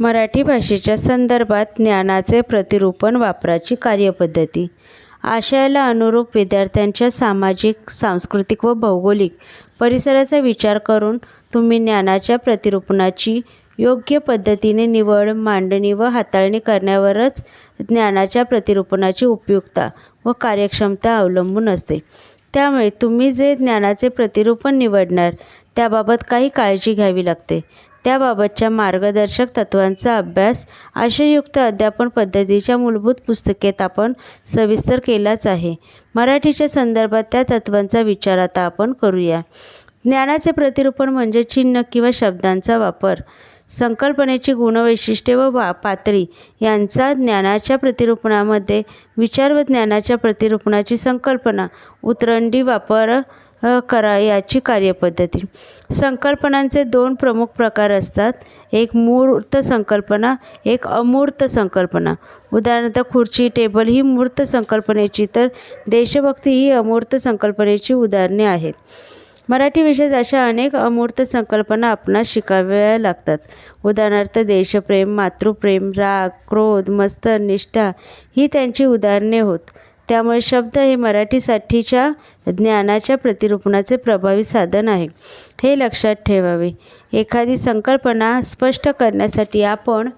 मराठी भाषेच्या संदर्भात ज्ञानाचे प्रतिरूपण वापराची कार्यपद्धती. आशयाला अनुरूप विद्यार्थ्यांच्या सामाजिक सांस्कृतिक व भौगोलिक परिसराचा विचार करून तुम्ही ज्ञानाच्या प्रतिरूपणाची योग्य पद्धतीने निवड मांडणी व हाताळणी करण्यावरच ज्ञानाच्या प्रतिरूपणाची उपयुक्तता व कार्यक्षमता अवलंबून असते. त्यामुळे तुम्ही जे ज्ञानाचे प्रतिरूपण निवडणार त्याबाबत काही काळजी घ्यावी लागते. त्याबाबतच्या मार्गदर्शक तत्त्वांचा अभ्यास आशययुक्त अध्यापन पद्धतीच्या मूलभूत पुस्तकेत आपण सविस्तर केलाच आहे. मराठीच्या संदर्भात त्या तत्त्वांचा विचार आता आपण करूया. ज्ञानाचे प्रतिरूपण म्हणजे चिन्ह किंवा शब्दांचा वापर. संकल्पनेची गुणवैशिष्ट्ये व वा पातळी यांचा ज्ञानाच्या प्रतिरूपणामध्ये विचार व ज्ञानाच्या प्रतिरूपणाची संकल्पना उतरंडी वापर करा याची कार्यपद्धती. संकल्पनांचे दोन प्रमुख प्रकार असतात. एक मूर्त संकल्पना एक अमूर्त संकल्पना. उदाहरणार्थ खुर्ची टेबल ही मूर्त संकल्पनेची तर देशभक्ती ही अमूर्त संकल्पनेची उदाहरणे आहेत. मराठी विषयात अशा अनेक अमूर्त संकल्पना आपणास शिकाव्या लागतात. उदाहरणार्थ देशप्रेम मातृप्रेम राग क्रोध मस्त निष्ठा ही त्यांची उदाहरणे होत. त्यामुळे शब्द हे मराठीसाठीच्या ज्ञानाच्या प्रतिरूपणाचे प्रभावी साधन आहे. हे लक्षात ठेवावे. एखादी संकल्पना स्पष्ट करण्यासाठी आपण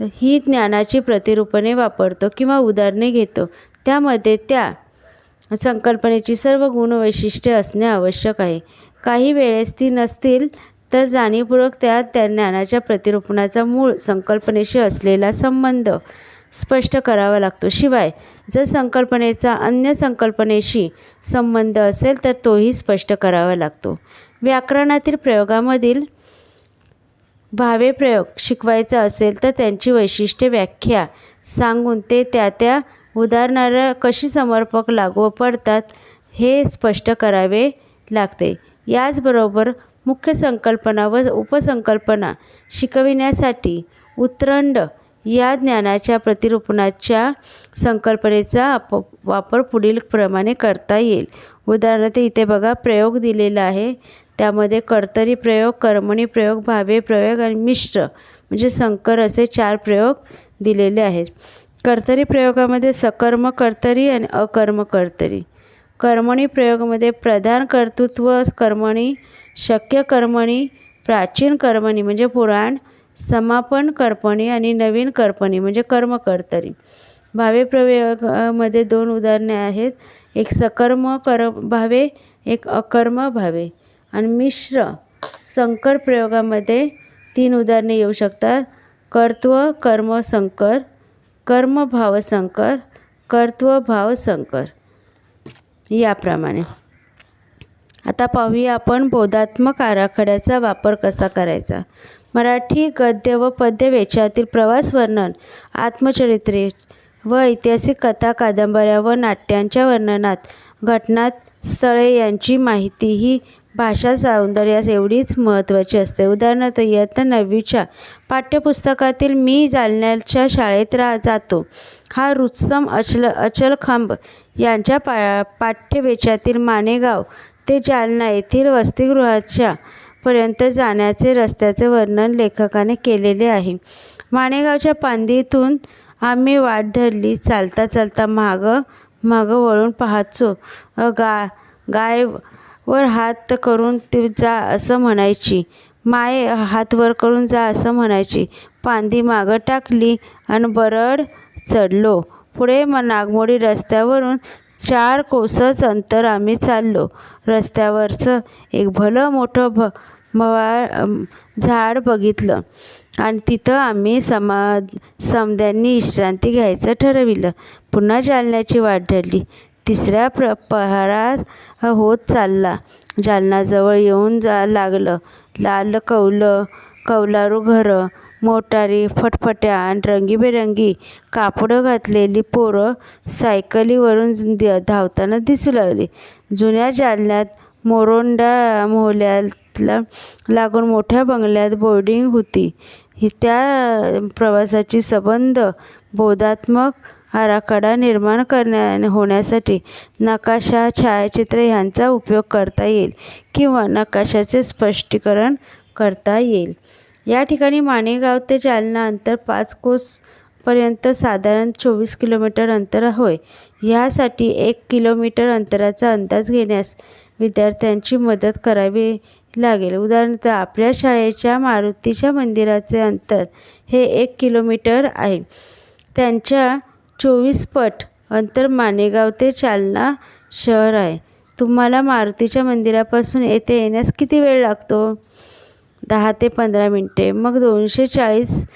ही ज्ञानाची प्रतिरूपणे वापरतो किंवा उदाहरणे घेतो. त्यामध्ये त्या संकल्पनेची सर्व गुणवैशिष्ट्ये असणे आवश्यक आहे. काही वेळेस ती नसतील तर जाणीवपूर्वक त्या त्या ज्ञानाच्या प्रतिरूपणाचा मूळ संकल्पनेशी असलेला संबंध स्पष्ट करावा लागतो. शिवाय जर संकल्पनेचा अन्य संकल्पनेशी संबंध असेल तर तोही स्पष्ट करावा लागतो. व्याकरणातील प्रयोगामधील भावे प्रयोग शिकवायचा असेल तर त्यांची वैशिष्ट्ये व्याख्या सांगून ते त्या त्या उदाहरणाला कशी समर्पक लागू पडतात हे स्पष्ट करावे लागते. याचबरोबर मुख्य संकल्पना व उपसंकल्पना शिकविण्यासाठी उतरंड या ज्ञानाच्या प्रतिरूपणाच्या संकल्पनेचा आप वापर पुढील प्रमाणे करता येईल. उदाहरणार्थ इथे बघा प्रयोग दिलेला आहे. त्यामध्ये कर्तरी प्रयोग कर्मणी प्रयोग भावे प्रयोग आणि मिश्र म्हणजे संकर असे चार प्रयोग दिलेले आहेत. कर्तरी प्रयोगामध्ये सकर्म कर्तरी आणि अकर्म कर्तरी. कर्मणी प्रयोगामध्ये प्रधान कर्तृत्व कर्मणी शक्य कर्मणी प्राचीन कर्मणी म्हणजे पुराण समापन कर्पणी आणि नवीन कर्पणी म्हणजे कर्मकर्तरी भावे प्रवेगामध्ये दोन उदाहरणे आहेत. एक सकर्म कर भावे एक अकर्म भावे. आणि मिश्र संकर प्रयोगामध्ये तीन उदाहरणे येऊ शकतात. कर्त्व कर्म संकर. कर्मभाव संकर. कर्तृभाव संकर. याप्रमाणे. आता पाहूया आपण बोधात्मक आराखड्याचा वापर कसा करायचा. मराठी गद्य व पद्य वेचातील प्रवास वर्णन आत्मचरित्रे व ऐतिहासिक कथा कादंबऱ्या व नाट्यांच्या वर्णनात घटनात स्थळे यांची माहिती ही भाषा सौंदर्यास एवढीच महत्त्वाची असते. उदाहरणार्थ इयत्ता नववीच्या पाठ्यपुस्तकातील मी जालन्याच्या शाळेत रा जातो. हा रुत्सम अचल अचलखंब यांच्या पा पाठ्यवेचातील मानेगाव ते जालना येथील वसतिगृहाच्या पर्यंत जाण्याचे रस्त्याचे वर्णन लेखकाने केलेले आहे. माणेगावच्या पांदीतून आम्ही वाट धरली. चालता चालता मागं मागं वळून पाहायचो गा गाय वर हात करून ती जा असं म्हणायची. माये हात वर करून जा असं म्हणायची. पांदी मागं टाकली आणि बरड चढलो. पुढे मग नागमोडी रस्त्यावरून चार कोसच अंतर आम्ही चाललो. रस्त्यावरचं एक भलं मोठं भ मवाळ झाड बघितलं. आणि तिथं आम्ही समा समद्यांनी विश्रांती घ्यायचं ठरविलं. पुन्हा जालन्याची वाट धरली. तिसऱ्या प्र पहारात होत चालला. जालनाजवळ येऊन जा लागलं. लाल कौलं कौलारू घरं मोटारी फटफट्या आणि रंगीबेरंगी कापडं घातलेली पोरं सायकलीवरून द- धावताना दिसू लागली. जुन्या जालन्यात मोरोंडा मोहल्याला लागून मोठ्या बंगल्यात बोर्डिंग होती. ही त्या प्रवासाची संबंध बोधात्मक आराखडा निर्माण करण्या होण्यासाठी नकाशा छायाचित्र ह्यांचा उपयोग करता येईल किंवा नकाशाचे स्पष्टीकरण करता येईल. या ठिकाणी माणेगाव ते जालना अंतर पाच कोसपर्यंत साधारण चोवीस किलोमीटर अंतर होय. यासाठी एक किलोमीटर अंतराचा अंदाज घेण्यास विद्यार्थ्यांची मदत करावी लागेल. उदाहरणार्थ आपल्या शाळेच्या मारुतीच्या मंदिराचे अंतर हे एक किलोमीटर आहे. त्यांच्या चोवीस पट अंतर मानेगाव ते चालना शहर आहे. तुम्हाला मारुतीच्या मंदिरापासून येथे येण्यास किती वेळ लागतो? दहा ते पंधरा मिनटे. मग दोनशे चाळीस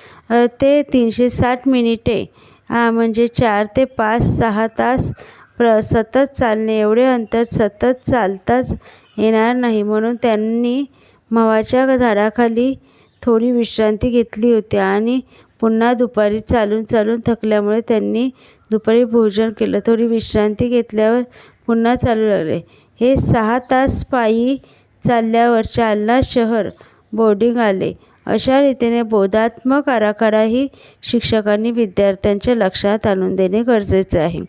ते तीनशे साठ मिनिटे. म्हणजे चार ते पाच सहा तास प्र सतत चालणे. एवढे अंतर सतत चालताच येणार नाही. म्हणून त्यांनी मवाच्या झाडाखाली थोडी विश्रांती घेतली होती आणि पुन्हा दुपारी चालून चालून थकल्यामुळे त्यांनी दुपारी भोजन केलं. थोडी विश्रांती घेतल्यावर पुन्हा चालू लागले. हे सहा तास पायी चालल्यावर जालना शहर बोर्डिंग आले. अशा रीतीने बोधात्मक आराखडाही शिक्षकांनी विद्यार्थ्यांच्या लक्षात आणून देणे गरजेचे आहे.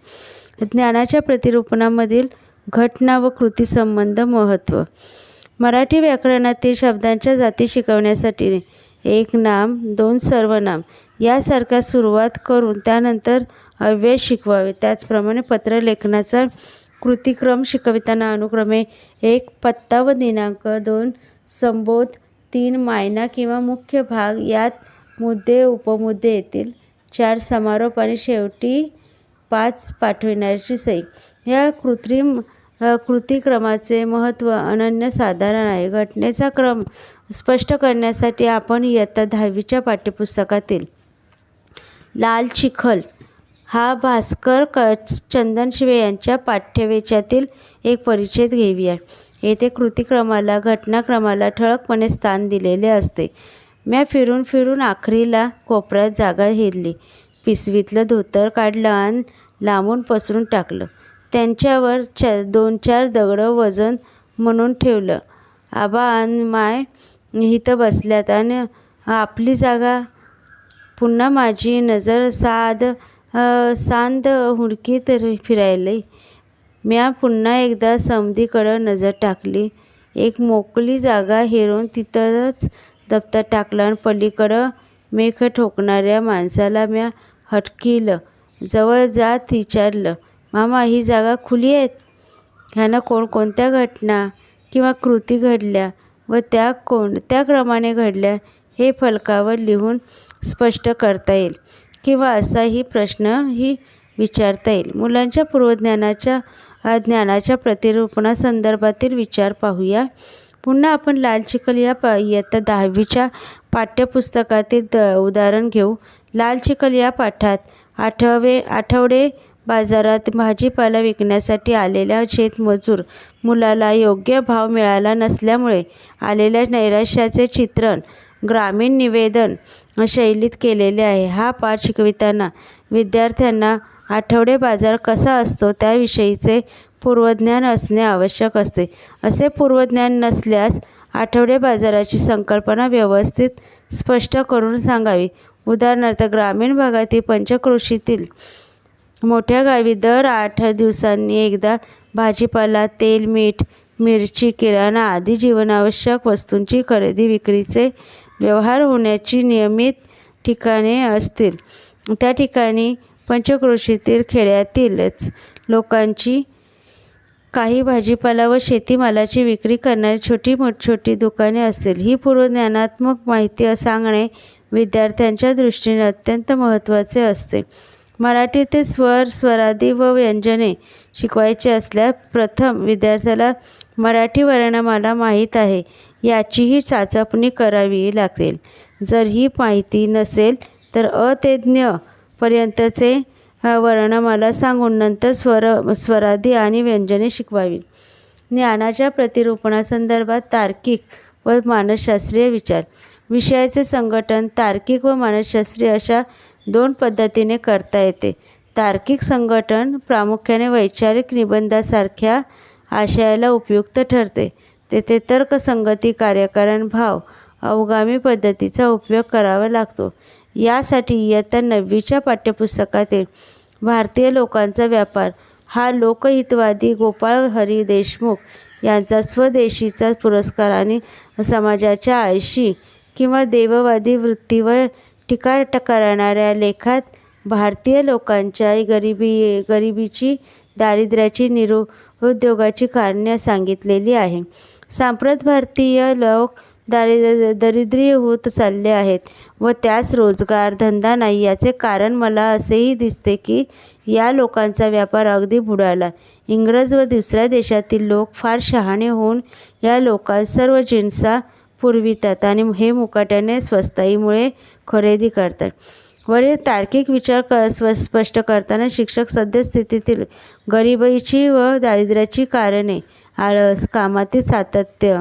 ज्ञानाच्या प्रतिरूपणामधील घटना व कृती संबंध महत्त्व मराठी व्याकरणातील शब्दांच्या जाती शिकवण्यासाठी एक नाम दोन सर्वनाम यासारख्या सुरुवात करून त्यानंतर अव्यय शिकवावे. त्याचप्रमाणे पत्रलेखनाचा कृतिक्रम शिकविताना अनुक्रमे एक पत्ता व दिनांक दोन संबोध तीन मायना किंवा मुख्य भाग यात मुद्दे उपमुद्दे येतील. चार समारोप आणि शेवटी पाच पाठविणाऱ्याची सही. या कृत्रिम अ, कृतिक्रमाचे महत्त्व अनन्यसाधारण आहे. घटनेचा क्रम स्पष्ट करण्यासाठी आपण इयत्ता दहावीच्या पाठ्यपुस्तकातील लाल चिखल हा भास्कर क चंदनशिवे यांच्या पाठ्यवेच्यातील एक परिच्छेद घेऊया. येथे कृतिक्रमाला घटनाक्रमाला ठळकपणे स्थान दिलेले असते. म्या फिरून फिरून आखरीला कोपऱ्यात जागा हेरली पिसवीतलं धोतर काढलं आणि लांबून पसरून टाकलं. त्यांच्यावर च दोन चार दगडं वजन म्हणून ठेवलं. आबा आणि माय इथं बसल्यात आणि आपली जागा पुन्हा माझी नजर साध सांद हुडकीत फिरायली. म्या पुन्हा एकदा समधीकडं नजर टाकली. एक मोकळी जागा हेरून तिथंच दप्तर टाकलं आणि पलीकडं मेख ठोकणाऱ्या माणसाला म्या हटकिलं जवळ जात विचारलं मामा ही जागा खुली आहेत? ह्यानं कोणकोणत्या घटना किंवा कृती घडल्या व त्या कोणत्या क्रमाने घडल्या हे फलकावर लिहून स्पष्ट करता येईल किंवा असाही प्रश्नही विचारता येईल. मुलांच्या पूर्वज्ञानाच्या ज्ञानाच्या प्रतिरूपणासंदर्भातील विचार पाहूया. पुन्हा आपण लाल चिखल या प इयत्ता दहावीच्या पाठ्यपुस्तकातील द उदाहरण घेऊ. लाल चिखल या पाठात आठवे आठवडे बाजारात भाजीपाला विकण्यासाठी आलेल्या शेतमजूर मुलाला योग्य भाव मिळाला नसल्यामुळे आलेल्या नैराश्याचे चित्रण ग्रामीण निवेदन शैलीत केलेले आहे. हा पाठ शिकविताना विद्यार्थ्यांना आठवडे बाजार कसा असतो त्याविषयीचे पूर्वज्ञान असणे आवश्यक असते. असे पूर्वज्ञान नसल्यास आठवडे बाजाराची संकल्पना व्यवस्थित स्पष्ट करून सांगावी. उदाहरणार्थ ग्रामीण भागातील पंचकृषीतील मोठ्या गावी दर आठ दिवसांनी एकदा भाजीपाला तेल मीठ मिरची किराणा आदी जीवनावश्यक वस्तूंची खरेदी विक्रीचे व्यवहार होण्याची नियमित ठिकाणे असतील. त्या ठिकाणी पंचक्रोशीतील खेड्यातीलच लोकांची काही भाजीपाला व शेतीमालाची विक्री करणारी छोटी मोठ छोटी दुकाने असतील. ही पूर्वज्ञानात्मक माहिती सांगणे विद्यार्थ्यांच्या दृष्टीने अत्यंत महत्त्वाचे असते. मराठीतील स्वर स्वरादी व व्यंजने शिकवायची असल्यास प्रथम विद्यार्थ्याला मराठी वर्णमाला माहीत आहे. याचीही चाचपणी करावी लागेल. जर ही माहिती नसेल तर अ पर्यंतचे वर्णमाला सांगून नंतर स्वर स्वरादी आणि व्यंजने शिकवावी. ज्ञानाच्या प्रतिरूपणासंदर्भात तार्किक व मानसशास्त्रीय विचार. विषयाचे संघटन तार्किक व मानसशास्त्रीय अशा दोन पद्धतीने करता येते. तार्किक संघटन प्रामुख्याने वैचारिक निबंधासारख्या आशयाला उपयुक्त ठरते. तेथे तर्कसंगती कार्यकारण भाव अवगामी पद्धतीचा उपयोग करावा लागतो. यासाठी इयत्ता नववीच्या पाठ्यपुस्तकातील भारतीय लोकांचा व्यापार हा लोकहितवादी गोपाळ हरी देशमुख यांचा स्वदेशीचा पुरस्कार आणि समाजाच्या आळशी किंवा देववादी वृत्तीवर टीका करणाऱ्या लेखात भारतीय लोकांच्या गरिबी गरिबीची दारिद्र्याची निरुद्योगाची कारणे सांगितलेली आहे. सांप्रत भारतीय लोक दारिद्र दरिद्री होत चालले आहेत व त्यास रोजगार धंदा नाही याचे कारण मला असेही दिसते की या लोकांचा व्यापार अगदी बुडाला. इंग्रज व दुसऱ्या देशातील लोक फार शहाणे होऊन या लोकांस सर्व जिन्सा पुरवितात आणि हे मुकाट्याने स्वस्ताईमुळे खरेदी करतात. वरील तार्किक विचार क स्व स्पष्ट करताना शिक्षक सद्यस्थितीतील गरिबीची व दारिद्र्याची कारणे आळस कामातील सातत्य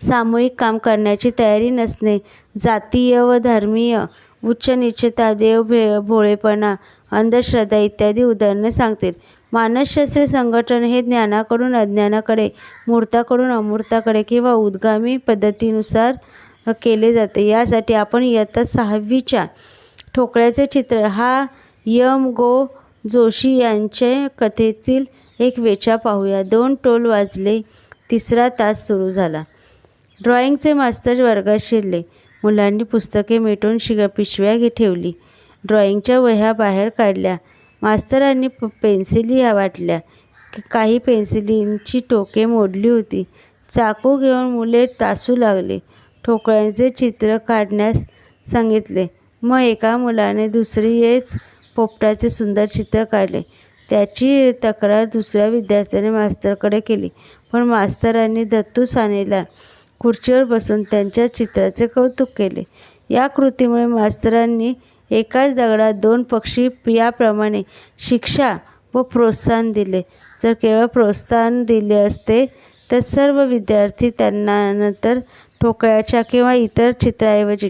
सामूहिक काम करण्याची तयारी नसणे जातीय व धर्मीय उच्च निश्चिता देव भे भोळेपणा अंधश्रद्धा इत्यादी उदाहरणे सांगतील. मानसशास्त्री संघटन हे ज्ञानाकडून अज्ञानाकडे मूर्ताकडून अमूर्ताकडे किंवा उद्गामी पद्धतीनुसार केले जाते. यासाठी आपण इयत्ता सहावीच्या ठोकळ्याचे चित्र हा यम गो जोशी यांचे कथेतील एक वेचा पाहूया. दोन टोल वाजले तिसरा तास सुरू झाला. ड्रॉइंगचे मास्तर वर्गात शिरले. मुलांनी पुस्तके मिटून शिग पिशव्या घे ठेवली. ड्रॉइंगच्या वह्या बाहेर काढल्या. मास्तरांनी प पेन्सिली वाटल्या. काही पेन्सिलींची टोके मोडली होती. चाकू घेऊन मुले तासू लागले. ठोकळ्यांचे चित्र काढण्यास सांगितले. मग एका मुलाने दुसरीच पोपटाचे सुंदर चित्र काढले. त्याची तक्रार दुसऱ्या विद्यार्थ्याने मास्तरकडे केली. पण मास्तरांनी दत्तू सानेला खुर्चीवर बसून त्यांच्या चित्राचे कौतुक केले. या कृतीमुळे मास्तरांनी एकाच दगडात दोन पक्षी याप्रमाणे शिक्षा व प्रोत्साहन दिले. जर केवळ प्रोत्साहन दिले असते तर सर्व विद्यार्थी त्यांना नंतर ठोकळ्याच्या किंवा इतर चित्राऐवजी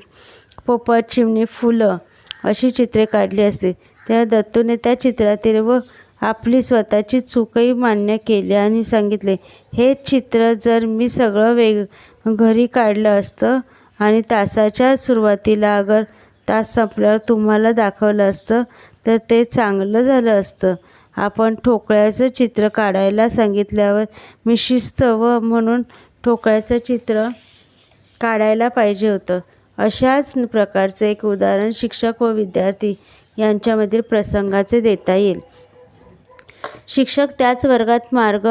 पोपट चिमणी फुलं अशी चित्रे काढली असते. तेव्हा दत्तूने त्या चित्रातील व आपली स्वतःची चूकही मान्य केली आणि सांगितले हे चित्र जर मी सगळं वेग घरी काढलं असतं आणि तासाच्या सुरुवातीला अगर तास संपल्यावर तुम्हाला दाखवलं असतं तर ते चांगलं झालं असतं. आपण ठोकळ्याचं चित्र काढायला सांगितल्यावर मी शिस्त व म्हणून ठोकळ्याचं चित्र काढायला पाहिजे होतं. अशाच प्रकारचे एक उदाहरण शिक्षक व विद्यार्थी यांच्यामधील प्रसंगाचे देता येईल. शिक्षक त्याच वर्गात मार्ग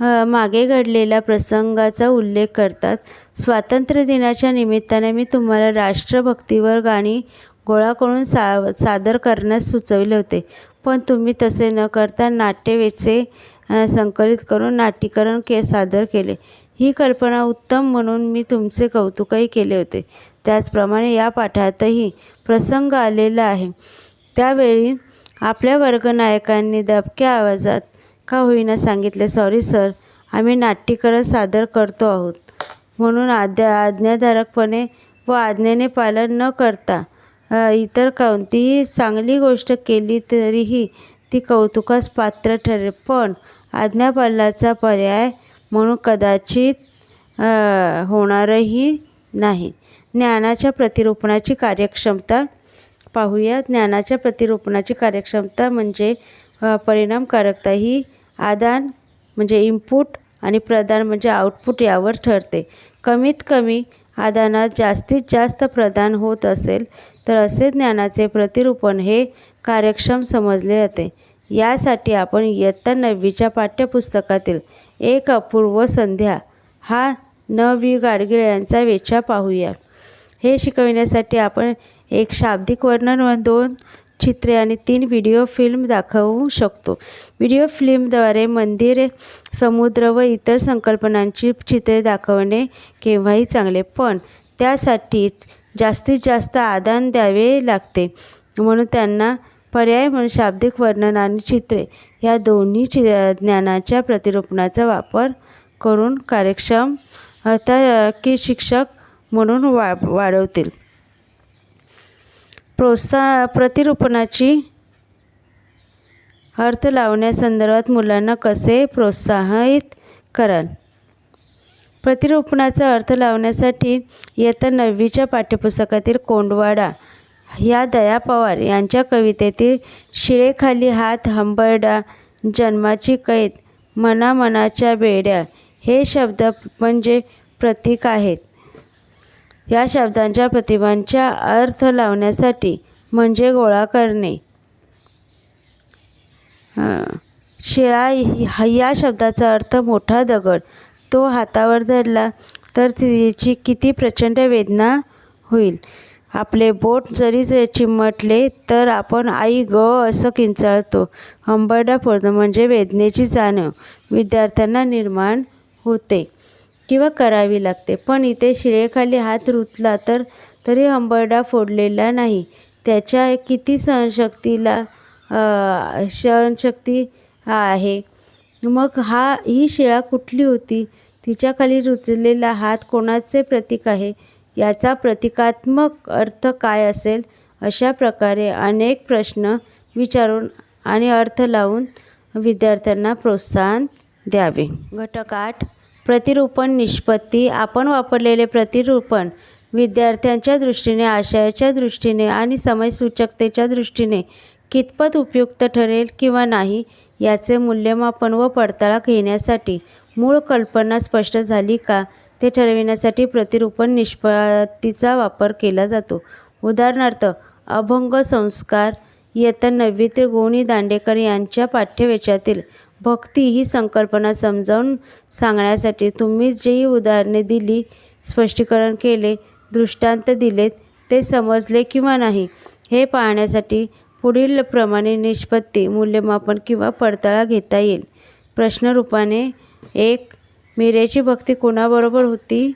मागे घडलेल्या प्रसंगाचा उल्लेख करतात. स्वातंत्र्य दिनाच्या निमित्ताने मी तुम्हाला राष्ट्रभक्तीवर गाणी गोळा करून सा सादर करण्यास सुचविले होते. पण तुम्ही तसे न करता नाट्यवेचे संकलित करून नाट्यीकरण के सादर केले. ही कल्पना उत्तम म्हणून मी तुमचे कौतुकही केले होते. त्याचप्रमाणे या पाठातही प्रसंग आलेला आहे. त्यावेळी आपल्या वर्गनायकांनी दबक्या आवाजात का होईना सांगितले सॉरी सर आम्ही नाट्यीकरण सादर करतो आहोत. म्हणून आद्या आज्ञाधारकपणे व आज्ञेने पालन न करता इतर कोणतीही चांगली गोष्ट केली तरीही ती कौतुकास पात्र ठरेल. पण आज्ञापालनाचा पर्याय म्हणून कदाचित होणारही नाही. ज्ञानाच्या प्रतिरूपणाची कार्यक्षमता पाहूया. ज्ञानाच्या प्रतिरूपणाची कार्यक्षमता म्हणजे परिणामकारकता ही आदान म्हणजे इनपुट आणि प्रदान म्हणजे आउटपुट यावर ठरते. कमीत कमी आदानात जास्तीत जास्त प्रदान होत असेल तर असे ज्ञानाचे प्रतिरूपण हे कार्यक्षम समजले जाते. यासाठी आपण इयत्ता नववीच्या पाठ्यपुस्तकातील एक अपूर्व संध्या हा न गाडगिळ यांचा वेचा पाहूया. हे शिकविण्यासाठी आपण एक शाब्दिक वर्णन व दोन चित्रे आणि तीन व्हिडिओ फिल्म दाखवू शकतो. व्हिडिओ फिल्मद्वारे मंदिर समुद्र व इतर संकल्पनांची चित्रे दाखवणे केव्हाही चांगले पण त्यासाठीच जास्तीत जास्त आदान द्यावे लागते. म्हणून त्यांना पर्याय म्हणून शाब्दिक वर्णन आणि चित्रे या दोन्ही चि ज्ञानाच्या प्रतिरूपणाचा वापर करून कार्यक्षम आता की शिक्षक म्हणून वा वाढवतील. प्रोत्साह प्रतिरूपणाची अर्थ लावण्यासंदर्भात मुलांना कसे प्रोत्साहित कराल? प्रतिरूपणाचा अर्थ लावण्यासाठी इयत्ता नववीच्या पाठ्यपुस्तकातील कोंडवाडा ह्या दया पवार यांच्या कवितेतील शिळेखाली हात हंबरडा जन्माची कैद मनामनाच्या बेड्या हे शब्द म्हणजे प्रतीक आहेत. या शब्दांच्या प्रतिभांच्या अर्थ लावण्यासाठी म्हणजे गोळा करणे. शिळा या शब्दाचा अर्थ मोठा दगड. तो हातावर धरला तर तिची किती प्रचंड वेदना होईल. आपले बोट जरी चिमटले तर आपण आई ग असं किंचाळतो. अंबरडा फोडणं म्हणजे वेदनेची जाणीव विद्यार्थ्यांना निर्माण होते. किंवा करावी लागते. पण इथे शिळेखाली हात रुतला तर तरी हंबरडा फोडलेला नाही. त्याच्या किती सहनशक्तीला सहनशक्ती आहे? मग हा ही शिळा कुठली होती? तिच्याखाली रुचलेला हात कोणाचे प्रतीक आहे? याचा प्रतिकात्मक अर्थ काय असेल? अशा प्रकारे अनेक प्रश्न विचारून आणि अर्थ लावून विद्यार्थ्यांना प्रोत्साहन द्यावे. घटक आठ. प्रतिरूपण निष्पत्ती आपण वापरलेले प्रतिरूपण विद्यार्थ्यांच्या दृष्टीने आशयाच्या दृष्टीने आणि समयसूचकतेच्या दृष्टीने कितपत उपयुक्त ठरेल किंवा नाही याचे मूल्यमापन व पडताळा घेण्यासाठी मूळ कल्पना स्पष्ट झाली का ते ठरविण्यासाठी प्रतिरूपण निष्पत्तीचा वापर केला जातो. उदाहरणार्थ अभंग संस्कार इयत्ता नववीतील गोणी दांडेकर यांच्या पाठ्यवेचातील भक्ती ही संकल्पना समजावून सांगण्यासाठी तुम्ही जी उदाहरणे दिली स्पष्टीकरण केले दृष्टांत दिलेत ते समजले किंवा नाही हे पाहण्यासाठी पुढील प्रमाणे निष्पत्ती मूल्यमापन किंवा पडताळा घेता येईल. प्रश्नरूपाने एक मीरेची भक्ती कोणाबरोबर होती?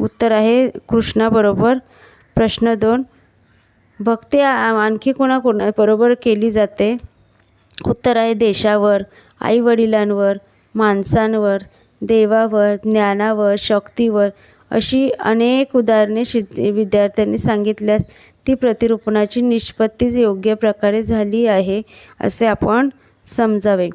उत्तर आहे कृष्णाबरोबर. प्रश्न दोन भक्ती आणखी कोणाकोणा बरोबर केली जाते? उत्तर आहे देशावर. आईवडिलांवर माणसांवर देवावर ज्ञानावर शक्तीवर अशी अनेक उदाहरणे शिद विद्यार्थ्यांनी सांगितल्यास ती प्रतिरूपणाची निष्पत्तीच योग्य प्रकारे झाली आहे असे आपण समजावे.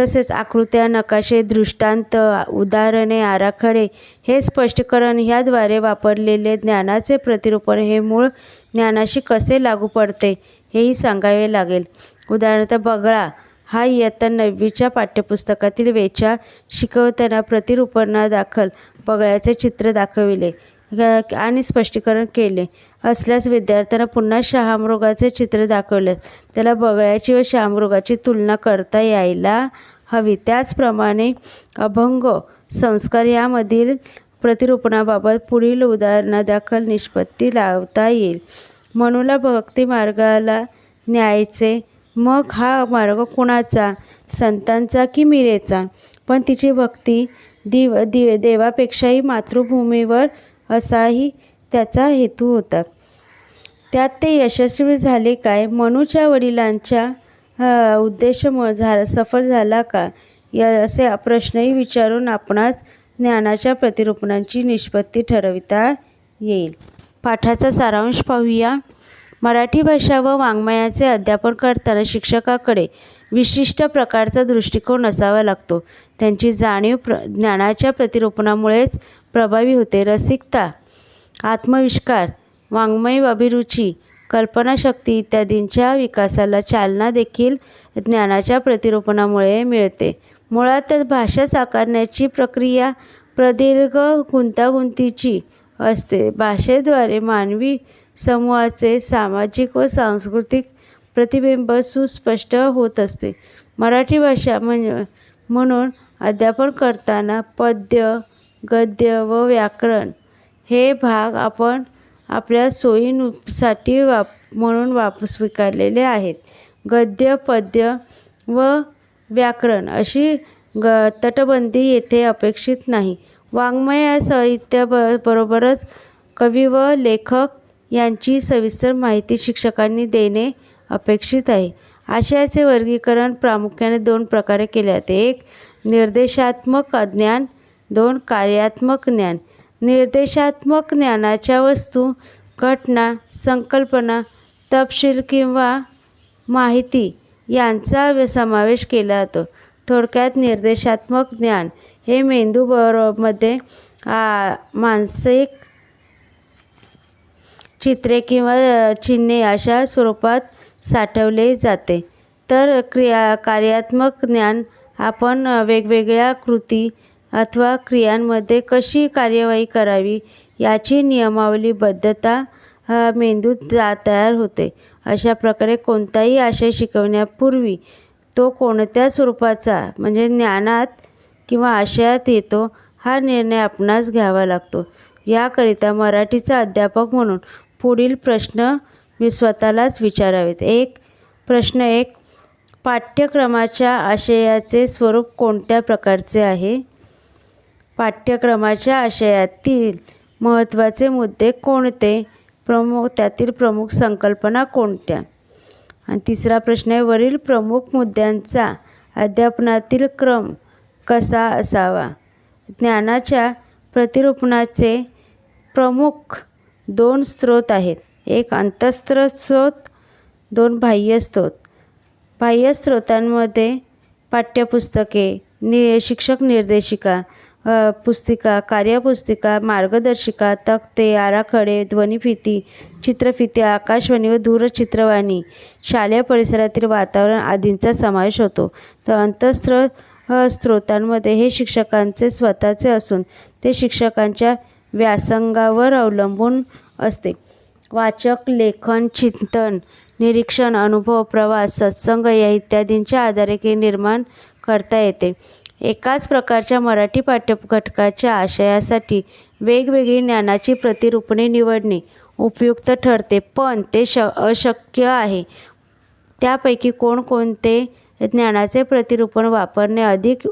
तसेच आकृत्या नकाशे दृष्टांत उदाहरणे आराखडे हे स्पष्टीकरण ह्याद्वारे वापरलेले ज्ञानाचे प्रतिरूपण हे मूळ ज्ञानाशी कसे लागू पडते हेही सांगावे लागेल. उदाहरणार्थ बगळा हा इयत्ता नववीच्या पाठ्यपुस्तकातील वेचा शिकवताना प्रतिरूपणादाखल बगळ्याचे चित्र दाखविले आणि स्पष्टीकरण केले. असल्यास विद्यार्थ्यांना पुन्हा शहामृगाचे चित्र दाखवले. त्याला बगळ्याची व शहामृगाची तुलना करता यायला हवी. त्याचप्रमाणे अभंग संस्कार यामधील प्रतिरूपणाबाबत पुढील उदाहरणादाखल निष्पत्ती लावता येईल. मनुला भक्ती मार्गाला न्यायचे मग हा मार्ग कुणाचा? संतांचा की मीरेचा? पण तिची भक्ती दिव दि देवापेक्षाही मातृभूमीवर असाही त्याचा हेतू होता. त्यात ते यशस्वी झाले काय? मनूच्या वडिलांच्या उद्देशमुळं झाला झा सफल झाला का? या असे प्रश्नही विचारून आपणास ज्ञानाच्या प्रतिरूपणांची निष्पत्ती ठरविता येईल. पाठाचा सारांश पाहूया. मराठी भाषा व वाङ्मयाचे अध्यापन करताना शिक्षकाकडे विशिष्ट प्रकारचा दृष्टिकोन असावा लागतो. त्यांची जाणीव प्र ज्ञानाच्या प्रतिरोपणामुळेच प्रभावी होते. रसिकता आत्मविष्कार वाङ्मय अभिरुची कल्पनाशक्ती इत्यादींच्या विकासाला चालना देखील ज्ञानाच्या प्रतिरोपणामुळे मिळते. मुळातच भाषा साकारण्याची प्रक्रिया प्रदीर्घ गुंतागुंतीची असते. भाषेद्वारे मानवी समूहाचे सामाजिक व सांस्कृतिक प्रतिबिंब सुस्पष्ट होत असते. मराठी भाषा म्हणजे म्हणून अध्यापन करताना पद्य गद्य व व्याकरण हे भाग आपण आपल्या सोयीनुसाठी वाप म्हणून वाप स्वीकारलेले आहेत. गद्य पद्य व व्याकरण अशी ग तटबंदी येथे अपेक्षित नाही. वाङ्मय या ब बरोबरच कवी व लेखक यांची सविस्तर माहिती शिक्षकांनी देणे अपेक्षित आहे. आशयाचे वर्गीकरण प्रामुख्याने दोन प्रकारे केले जाते. एक निर्देशात्मक ज्ञान दोन कार्यात्मक ज्ञान. निर्देशात्मक ज्ञानाच्या वस्तू घटना संकल्पना तपशील किंवा माहिती यांचा समावेश केला जातो. थोडक्यात निर्देशात्मक ज्ञान हे मेंदू मानसिक चित्रे किंवा चिन्हे अशा स्वरूपात साठवले जाते. तर क्रिया कार्यात्मक ज्ञान आपण वेगवेगळ्या कृती अथवा क्रियांमध्ये कशी कार्यवाही करावी याची नियमावलीबद्धता अ, मेंदूत जा तयार होते. अशा प्रकारे कोणताही आशय शिकवण्यापूर्वी तो कोणत्या स्वरूपाचा म्हणजे ज्ञानात किंवा आशयात येतो हा निर्णय आपणास घ्यावा लागतो. याकरिता मराठीचा अध्यापक म्हणून पुढील प्रश्न मी स्वतःलाच विचारावेत. एक प्रश्न एक पाठ्यक्रमाच्या आशयाचे स्वरूप कोणत्या प्रकारचे आहे? पाठ्यक्रमाच्या आशयातील महत्त्वाचे मुद्दे कोणते? प्रमुख त्यातील प्रमुख संकल्पना कोणत्या? आणि तिसरा प्रश्न आहे वरील प्रमुख मुद्द्यांचा अध्यापनातील क्रम कसा असावा? ज्ञानाच्या प्रतिरूपणाचे प्रमुख दोन स्रोत आहेत. एक अंतस्त्र स्रोत दोन बाह्य स्रोत. बाह्य स्रोतांमध्ये पाठ्यपुस्तके नि शिक्षक निर्देशिका पुस्तिका कार्यपुस्तिका मार्गदर्शिका तक्ते आराखडे ध्वनिफिती चित्रफिती आकाशवाणी व दूरचित्रवाणी शालेय परिसरातील वातावरण आदींचा समावेश होतो. तर अंतस्त्र स्रोतांमध्ये हे शिक्षकांचे स्वतःचे असून ते शिक्षकांच्या व्यासंगावर अवलंबून असते. वाचक लेखन चिंतन निरीक्षण अनुभव प्रवास सत्संग या इत्यादींच्या आधारे हे निर्माण करता येते. एकाच प्रकारच्या मराठी पाठ्यघटकाच्या आशयासाठी वेगवेगळी ज्ञानाची प्रतिरूपणे निवडणे उपयुक्त ठरते पण ते श अशक्य आहे. त्यापैकी कोणकोणते ज्ञानाचे प्रतिरूपण वापरणे अधिक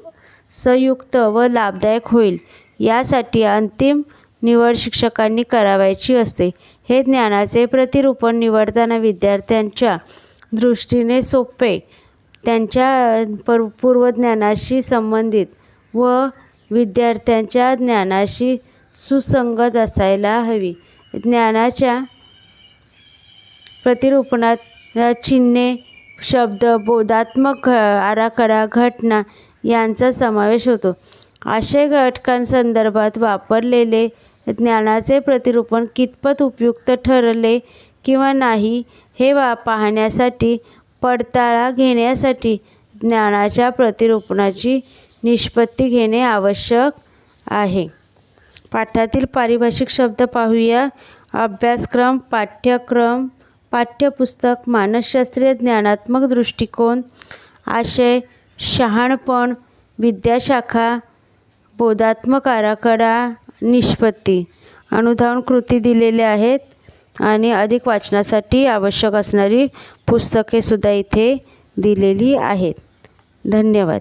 संयुक्त व लाभदायक होईल यासाठी अंतिम निवड शिक्षकांनी करावायची असते. हे ज्ञानाचे प्रतिरूपण निवडताना विद्यार्थ्यांच्या दृष्टीने सोपे त्यांच्या पर पूर्वज्ञानाशी संबंधित व विद्यार्थ्यांच्या ज्ञानाशी सुसंगत असायला हवी. ज्ञानाच्या प्रतिरूपणात चिन्हे शब्द बोधात्मक घ आराखडा घटना यांचा समावेश होतो. आशय घटकांसंदर्भात वापरलेले ज्ञानाचे प्रतिरूपण कितपत उपयुक्त ठरले किंवा नाही हे वा पाहण्यासाठी पडताळा घेण्यासाठी ज्ञानाच्या प्रतिरूपणाची निष्पत्ती घेणे आवश्यक आहे. पाठातील पारिभाषिक शब्द पाहूया. अभ्यासक्रम पाठ्यक्रम पाठ्यपुस्तक मानसशास्त्रीय ज्ञानात्मक दृष्टिकोन आशय शहाणपण विद्याशाखा बोधात्मक आराखडा निष्पत्ती. अनुधावन कृती दिलेल्या आहेत आणि अधिक वाचनासाठी आवश्यक असणारी पुस्तकेसुद्धा इथे दिलेली आहेत. धन्यवाद.